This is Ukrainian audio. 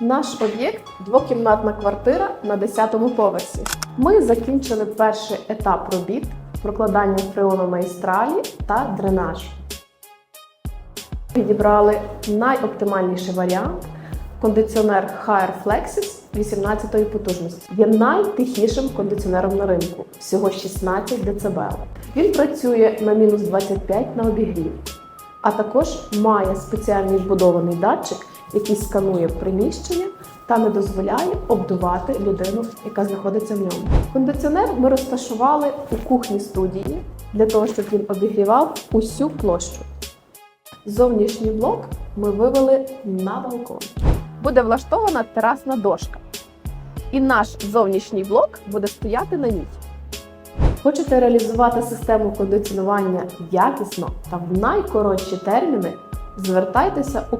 Наш об'єкт двокімнатна квартира на 10-му поверсі. Ми закінчили перший етап робіт прокладання фреономайстралі та дренажу. Підібрали найоптимальніший варіант кондиціонер HR Flexis 18-ї потужності. Є найтихішим кондиціонером на ринку, всього 16 дБ. Він працює на мінус 25 на обігрів, а також має спеціальний вбудований датчик, який сканує приміщення та не дозволяє обдувати людину, яка знаходиться в ньому. Кондиціонер ми розташували у кухні студії для того, щоб він обігрівав усю площу. Зовнішній блок ми вивели на балкон. Буде влаштована терасна дошка. І наш зовнішній блок буде стояти на ній. Хочете реалізувати систему кондиціонування якісно та в найкоротші терміни? Звертайтеся у